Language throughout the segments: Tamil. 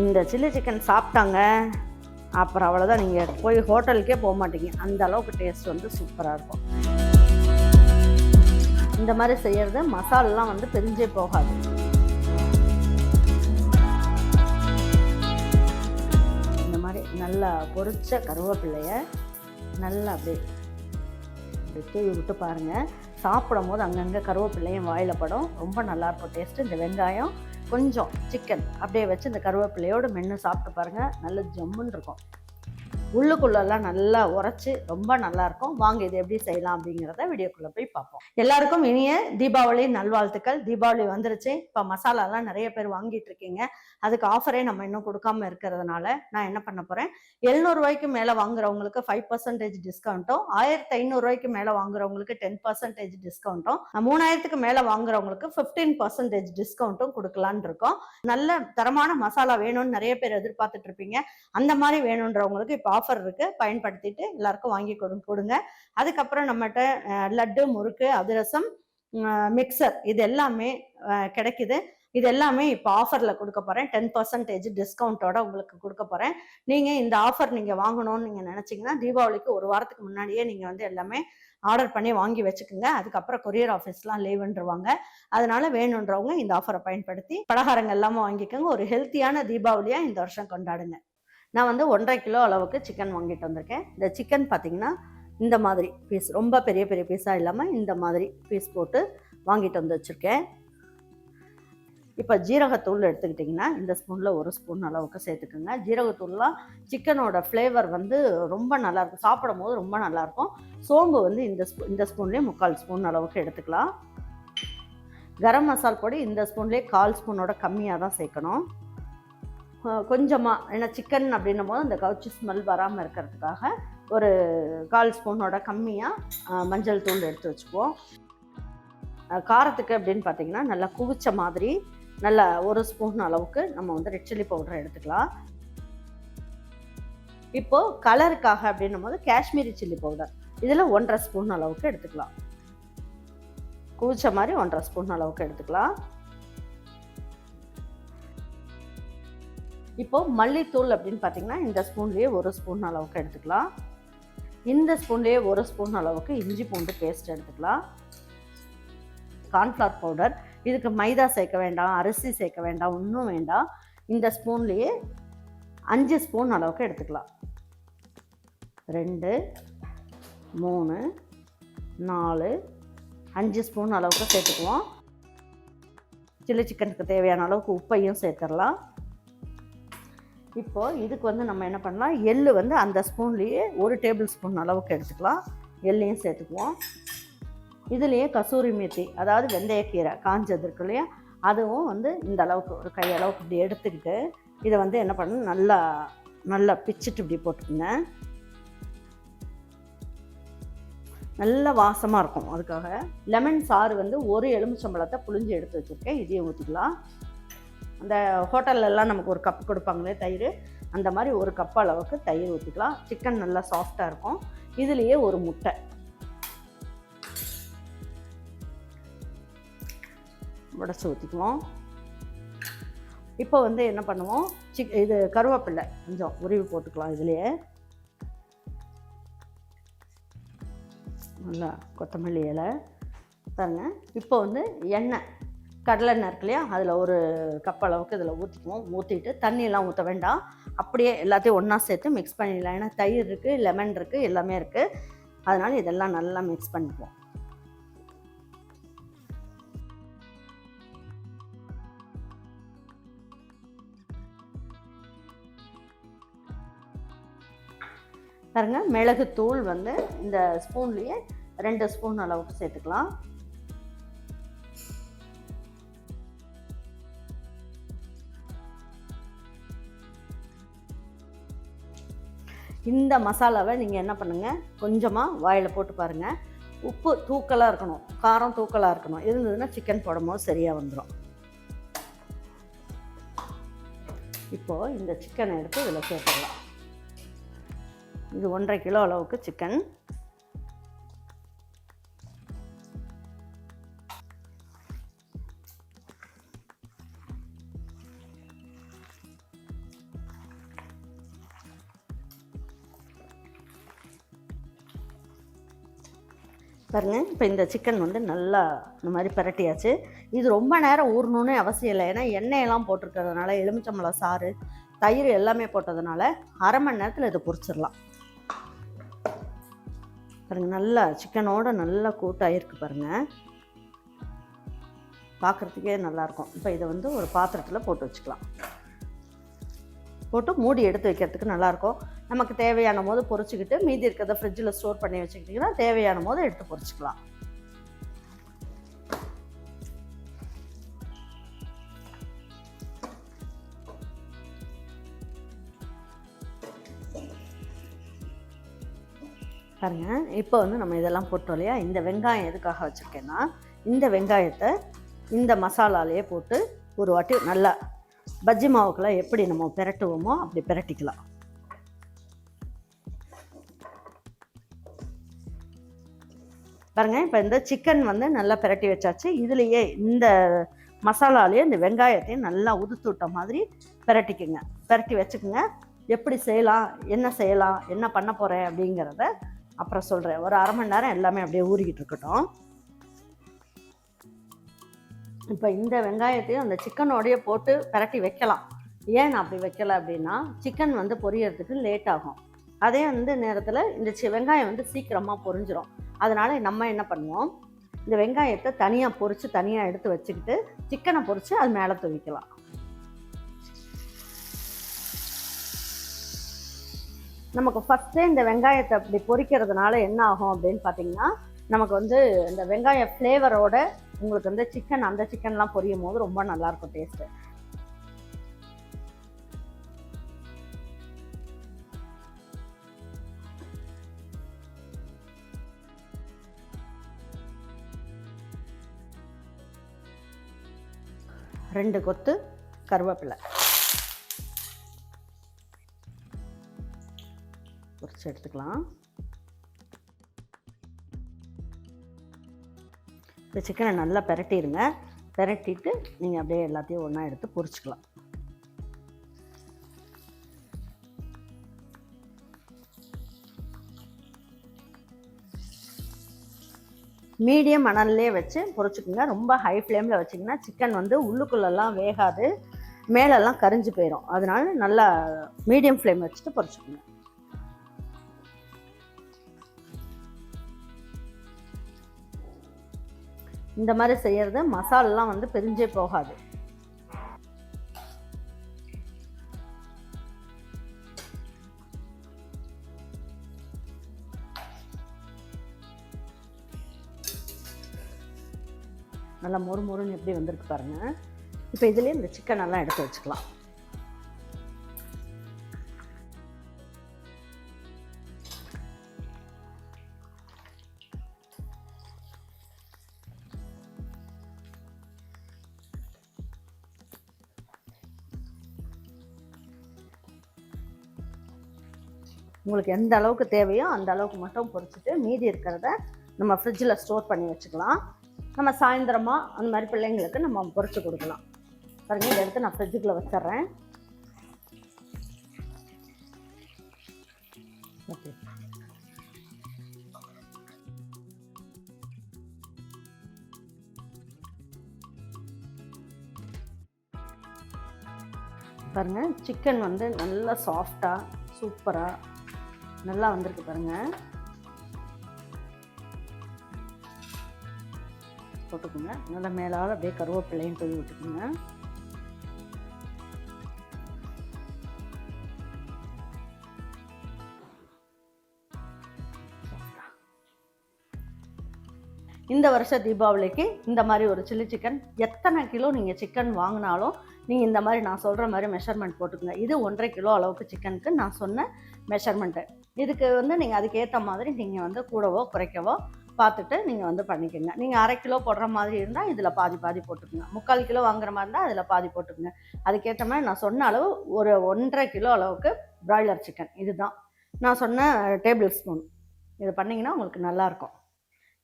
இந்த சில்லி சிக்கன் சாப்பிட்டாங்க. அப்புறம் அவ்வளோதான் நீங்கள் போய் ஹோட்டலுக்கே போக மாட்டீங்க. அந்த அளவுக்கு டேஸ்ட் வந்து சூப்பராக இருக்கும். இந்த மாதிரி செய்கிறது மசாலெலாம் வந்து பிரிஞ்சே போகாது. இந்த மாதிரி நல்லா பொரிச்ச கருவேப்பிள்ளைய நல்லா அப்படியே இப்படி தூவி விட்டு பாருங்கள் சாப்பிடும் போது அங்கங்கே கருவேப்பிள்ளையும் வாயில் படும். ரொம்ப நல்லாயிருக்கும் டேஸ்ட்டு இந்த வெங்காயம் கொஞ்சம் சிக்கன் அப்படியே வச்சு இந்த கருவேப்பிலையோடு மென்று சாப்பிட்டு பாருங்கள் நல்ல ஜம்முன்னு இருக்கும். உள்ளுக்குள்ளெல்லாம் நல்லா உரைச்சி ரொம்ப நல்லாயிருக்கும். வாங்க இது எப்படி செய்யலாம் அப்படிங்கிறத வீடியோக்குள்ளே போய் பார்ப்போம். எல்லாருக்கும் இனிய தீபாவளி நல்வாழ்த்துக்கள். தீபாவளி வந்துருச்சு. இப்போ மசாலாலாம் நிறைய பேர் வாங்கிட்டு இருக்கீங்க அதுக்கு ஆஃபரே நம்ம இன்னும் கொடுக்காம இருக்கிறதுனால நான் என்ன பண்ண போகிறேன் எழுநூறுவாய்க்கு மேலே வாங்குறவங்களுக்கு ஃபைவ் பர்சன்டேஜ் டிஸ்கவுண்ட்டும் ஆயிரத்தி ஐநூறுரூவாய்க்கு மேலே வாங்குறவங்களுக்கு டென் பர்சன்டேஜ் டிஸ்கவுண்ட்டும் மூணாயிரத்துக்கு மேலே வாங்குறவங்களுக்கு ஃபிஃப்டீன் பர்சன்டேஜ் டிஸ்கவுண்ட்டும் கொடுக்கலான்னு இருக்கோம். நல்ல தரமான மசாலா வேணும்னு நிறைய பேர் எதிர்பார்த்துட்டு இருப்பீங்க. அந்த மாதிரி வேணுன்றவங்களுக்கு இப்போ ஆஃபர் இருக்கு. பயன்படுத்திட்டு எல்லாருக்கும் வாங்கி கொடு கொடுங்க. அதுக்கப்புறம் நம்மகிட்ட லட்டு முறுக்கு அதிரசம் மிக்சர் இது எல்லாமே கிடைக்குது. இது எல்லாமே இப்போ ஆஃபரில் கொடுக்க போகிறேன் டென் பர்சன்டேஜ் டிஸ்கவுண்ட்டோட உங்களுக்கு கொடுக்க போகிறேன் நீங்கள் இந்த ஆஃபர் நீங்கள் வாங்கணும்னு நீங்கள் நினச்சிங்கன்னா தீபாவளிக்கு ஒரு வாரத்துக்கு முன்னாடியே நீங்கள் வந்து எல்லாமே ஆர்டர் பண்ணி வாங்கி வச்சுக்கோங்க. அதுக்கப்புறம் கொரியர் ஆஃபீஸ்லாம் லீவுன்றவாங்க அதனால வேணுன்றவங்க இந்த ஆஃபரை பயன்படுத்தி பலகாரங்கள் எல்லாமே வாங்கிக்கோங்க. ஒரு ஹெல்த்தியான தீபாவளியாக இந்த வருஷம் கொண்டாடுங்க. நான் வந்து ஒன்றரை கிலோ அளவுக்கு சிக்கன் வாங்கிட்டு வந்திருக்கேன். இந்த சிக்கன் பார்த்திங்கன்னா இந்த மாதிரி பீஸ் ரொம்ப பெரிய பெரிய பீஸாக இல்லாமல் இந்த மாதிரி பீஸ் போட்டு வாங்கிட்டு வந்து வச்சுருக்கேன். இப்போ ஜீரகத்தூள் எடுத்துக்கிட்டிங்கன்னா இந்த ஸ்பூனில் ஒரு ஸ்பூன் அளவுக்கு சேர்த்துக்குங்க. ஜீரகத்தூள்லாம் சிக்கனோட ஃப்ளேவர் வந்து ரொம்ப நல்லாயிருக்கும். சாப்பிடும் போது ரொம்ப நல்லாயிருக்கும். சோம்பு வந்து இந்த ஸ்பூ இந்த ஸ்பூன்லேயே முக்கால் ஸ்பூன் அளவுக்கு எடுத்துக்கலாம். கரம் மசால் பொடி இந்த ஸ்பூன்லேயே கால் ஸ்பூனோட கம்மியாக தான் சேர்க்கணும். கொஞ்சமாக ஏன்னா சிக்கன் அப்படின்னும் போது அந்த கவுச்சி ஸ்மெல் வராமல் இருக்கிறதுக்காக ஒரு கால் ஸ்பூனோட கம்மியாக மஞ்சள் தூள் எடுத்து வச்சுக்குவோம். காரத்துக்கு அப்படின்னு பார்த்தீங்கன்னா நல்லா குவிச்ச மாதிரி நல்லா ஒரு ஸ்பூன் அளவுக்கு நம்ம வந்து ரெட் சில்லி பவுடர் எடுத்துக்கலாம். இப்போது கலருக்காக அப்படின்னும் போது காஷ்மீரி சில்லி பவுடர் இதில் ஒன்றரை ஸ்பூன் அளவுக்கு எடுத்துக்கலாம். குவிச்ச மாதிரி ஒன்றரை ஸ்பூன் அளவுக்கு எடுத்துக்கலாம். இப்போது மல்லித்தூள் அப்படின்னு பார்த்தீங்கன்னா இந்த ஸ்பூன்லேயே ஒரு ஸ்பூன் அளவுக்கு எடுத்துக்கலாம். இந்த ஸ்பூன்லேயே ஒரு ஸ்பூன் அளவுக்கு இஞ்சி பூண்டு பேஸ்ட் எடுத்துக்கலாம். கார்ன்ஃப்ளவர் பவுடர் இதுக்கு மைதா சேர்க்க வேண்டாம் அரிசி சேர்க்க வேண்டாம் ஒன்றும் வேண்டாம். இந்த ஸ்பூன்லேயே அஞ்சு ஸ்பூன் அளவுக்கு எடுத்துக்கலாம். ரெண்டு மூணு நாலு அஞ்சு ஸ்பூன் அளவுக்கு சேர்த்துக்குவோம். சில்லி சிக்கனுக்கு தேவையான அளவுக்கு உப்பையும் சேர்த்துடலாம். இப்போது இதுக்கு வந்து நம்ம என்ன பண்ணலாம்? எள்ளு வந்து அந்த ஸ்பூன்லேயே ஒரு டேபிள் ஸ்பூன் அளவுக்கு எடுத்துக்கலாம். எள்ளையும் சேர்த்துக்குவோம். இதுலேயே கசூரி மேத்தி அதாவது வெந்தயக்கீரை காஞ்சது இருக்கு இல்லையா? அதுவும் வந்து இந்த அளவுக்கு ஒரு கை அளவுக்கு இப்படி எடுத்துக்கிட்டு இதை வந்து என்ன பண்ணணும்? நல்லா நல்லா பிச்சுட்டு இப்படி போட்டுக்குங்க. நல்ல வாசமாக இருக்கும் அதுக்காக. லெமன் சாறு வந்து ஒரு எலுமிச்சம்பழத்தை புளிஞ்சு எடுத்து வச்சுருக்கேன். இதையும் ஊற்றிக்கலாம் அந்த ஹோட்டல்லலாம் நமக்கு ஒரு கப் கொடுப்பாங்களே தயிர் அந்த மாதிரி ஒரு கப் அளவுக்கு தயிர் ஊற்றிக்கலாம் சிக்கன் நல்லா சாஃப்டாக இருக்கும். இதுலேயே ஒரு முட்டை. உடச்சி ஊற்றிக்குவோம் இப்போ வந்து என்ன பண்ணுவோம்? சிக் இது கருவேப்பில்லை. கொஞ்சம் உருவி போட்டுக்கலாம் இதுலேயே. நல்லா கொத்தமல்லி இலை. பாருங்க. இப்போ வந்து எண்ணெய். கடலை எண்ணெய் இருக்கு இல்லையா? அதில் ஒரு கப் அளவுக்கு இதில் ஊற்றிக்குவோம் ஊற்றிட்டு தண்ணியெல்லாம் ஊற்ற வேண்டாம். அப்படியே எல்லாத்தையும் ஒன்றா சேர்த்து மிக்ஸ் பண்ணிடலாம். ஏன்னா தயிர் இருக்குது லெமன் இருக்குது எல்லாமே இருக்குது அதனால் இதெல்லாம் நல்லா மிக்ஸ் பண்ணிக்குவோம். பாருங்கள் மிளகுத்தூள் வந்து இந்த ஸ்பூன்லேயே ரெண்டு ஸ்பூன் அளவுக்கு சேர்த்துக்கலாம். இந்த மசாலாவை நீங்கள் என்ன பண்ணுங்கள் கொஞ்சமாக வாயில் போட்டு பாருங்கள் உப்பு தூக்கலாக இருக்கணும். காரம் தூக்கலாக இருக்கணும். இருந்ததுன்னா சிக்கன் போடும்போது சரியாக வந்துடும் இப்போது இந்த சிக்கனை எடுத்து இதில் சேர்த்துடலாம். இது ஒன்றரை கிலோ அளவுக்கு சிக்கன் பாருங்கள் இப்போ இந்த சிக்கன் வந்து நல்லா இந்த மாதிரி பிரட்டியாச்சு. இது ரொம்ப நேரம் ஊறணுன்னு அவசியம் இல்லை. ஏன்னா எண்ணெயெல்லாம் போட்டிருக்கிறதுனால எலுமிச்சம்பழம் சாறு தயிர் எல்லாமே போட்டதுனால அரை மணி நேரத்தில் இதை பொறிச்சிடலாம் பாருங்கள் நல்லா சிக்கனோட நல்லா கூட்டாகிருக்கு பாருங்கள் பார்க்குறதுக்கே நல்லாயிருக்கும் இப்போ இதை வந்து ஒரு பாத்திரத்தில் போட்டு வச்சுக்கலாம். போட்டு மூடி எடுத்து வைக்கிறதுக்கு நல்லாயிருக்கும் நமக்கு தேவையான போது பொறிச்சிக்கிட்டு மீதி இருக்கிறத ஃப்ரிட்ஜில் ஸ்டோர் பண்ணி வச்சுக்கிட்டிங்கன்னா தேவையான போது எடுத்து பொறிச்சிக்கலாம். பாருங்க இப்போ வந்து நம்ம இதெல்லாம் போட்டோம் இல்லையா? இந்த வெங்காயம் எதுக்காக வச்சுருக்கேன்னா இந்த வெங்காயத்தை இந்த மசாலாலேயே போட்டு ஒரு வாட்டி நல்லா பஜ்ஜி மாவுக்கெல்லாம் எப்படி நம்ம பிரட்டுவோமோ அப்படி பிரட்டிக்கலாம். பாருங்கள் இப்போ இந்த சிக்கன் வந்து நல்லா பிரட்டி வச்சாச்சு. இதுலேயே இந்த மசாலாலேயே இந்த வெங்காயத்தையும் நல்லா உதுத்து விட்ட மாதிரி பிரட்டிக்குங்க. பிரட்டி வச்சுக்கோங்க. எப்படி செய்யலாம் என்ன செய்யலாம் என்ன பண்ண போகிறேன் அப்படிங்கிறத அப்புறம் சொல்கிறேன் ஒரு அரை மணி நேரம் எல்லாமே அப்படியே ஊறிக்கிட்டு இருக்கட்டும். இப்போ இந்த வெங்காயத்தையும் அந்த சிக்கனோடையே போட்டு பிரட்டி வைக்கலாம். ஏன் நான் அப்படி வைக்கல அப்படின்னா சிக்கன் வந்து பொரியறதுக்கு லேட் ஆகும். அதே வந்து நேரத்தில் இந்த சி வெங்காயம் வந்து சீக்கிரமாக பொரிஞ்சிடும் அதனால் நம்ம என்ன பண்ணுவோம்? இந்த வெங்காயத்தை தனியாக பொரித்து தனியாக எடுத்து வச்சுக்கிட்டு சிக்கனை பொரித்து அது மேலே துவிக்கலாம். நமக்கு ஃபஸ்ட்டே இந்த வெங்காயத்தை அப்படி பொரிக்கிறதுனால என்ன ஆகும் அப்படின்னு பார்த்தீங்கன்னா நமக்கு வந்து இந்த வெங்காய ஃப்ளேவரோட உங்களுக்கு வந்து சிக்கன் அந்த சிக்கன்லாம் பொரியும் போது ரொம்ப நல்லாயிருக்கும் டேஸ்ட்டு ரெண்டு கொத்து கருவேப்பிலை. பொறிச்சு எடுத்துக்கலாம். இந்த சிக்கனை நல்லா பெரட்டிடுங்க பெரட்டிட்டு நீங்கள் அப்படியே எல்லாத்தையும் ஒன்றா எடுத்து பொரிச்சுக்கலாம். மீடியம் மணல்லே வச்சு பொரிச்சுக்குங்க ரொம்ப ஹை ஃப்ளேமில் வச்சிங்கன்னா சிக்கன் வந்து உள்ளுக்குள்ளெல்லாம் வேகாது. மேலெல்லாம் கரிஞ்சு போயிடும் அதனால நல்லா மீடியம் ஃப்ளேம் வச்சுட்டு பொரிச்சுக்குங்க இந்த மாதிரி செய்கிறது மசாலெலாம் வந்து பிரிஞ்சே போகாது. நல்லா மொறு மொறுன்னு எப்படி வந்திருக்கு பாருங்க. இப்போ இதுலேயே இந்த சிக்கன் எல்லாம் எடுத்து வச்சுக்கலாம். உங்களுக்கு எந்த அளவுக்கு தேவையோ அந்த அளவுக்கு மட்டும் பொறிச்சிட்டு மீதி இருக்கிறத நம்ம ஃப்ரிட்ஜில் ஸ்டோர் பண்ணி வச்சுக்கலாம். நம்ம சாயந்தரமாக அந்த மாதிரி பிள்ளைங்களுக்கு நம்ம பொறிச்சு கொடுக்கலாம். பாருங்கள் இதை எடுத்து நான் ஃப்ரிட்ஜுக்குள்ளே வச்சிட்றேன். ஓகே. பாருங்கள் சிக்கன் வந்து நல்லா சாஃப்டாக சூப்பராக நல்லா வந்திருக்கு பாருங்கள் போட்டுக்கோங்க. நல்லா மேலால் அப்படியே கருவேப்பிள்ளையும் தூவி விட்டுக்கோங்க. இந்த வருஷ தீபாவளிக்கு இந்த மாதிரி ஒரு சில்லி சிக்கன் எத்தனை கிலோ நீங்கள் சிக்கன் வாங்கினாலும் நீங்கள் இந்த மாதிரி நான் சொல்கிற மாதிரி மெஷர்மெண்ட் போட்டுக்கோங்க. இது ஒன்றரை கிலோ அளவுக்கு சிக்கனுக்கு நான் சொன்ன மெஷர்மெண்ட்டு இதுக்கு வந்து நீங்கள் அதுக்கேற்ற மாதிரி நீங்கள் வந்து கூடவோ குறைக்கவோ பார்த்துட்டு நீங்கள் வந்து பண்ணிக்கோங்க. நீங்கள் அரை கிலோ போடுற மாதிரி இருந்தால் இதில் பாதி பாதி போட்டுக்கோங்க. முக்கால் கிலோ வாங்குற மாதிரி இருந்தால் அதில் பாதி போட்டுக்கோங்க. அதுக்கேற்ற மாதிரி நான் சொன்ன அளவு ஒரு ஒன்றரை கிலோ அளவுக்கு பிராய்லர் சிக்கன் இதுதான். நான் சொன்ன டேபிள் ஸ்பூன் இது பண்ணிங்கன்னா உங்களுக்கு நல்லாயிருக்கும்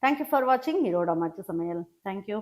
தேங்க்யூ ஃபார் வாட்சிங் இதோட மச்சு சமையல். தேங்க்யூ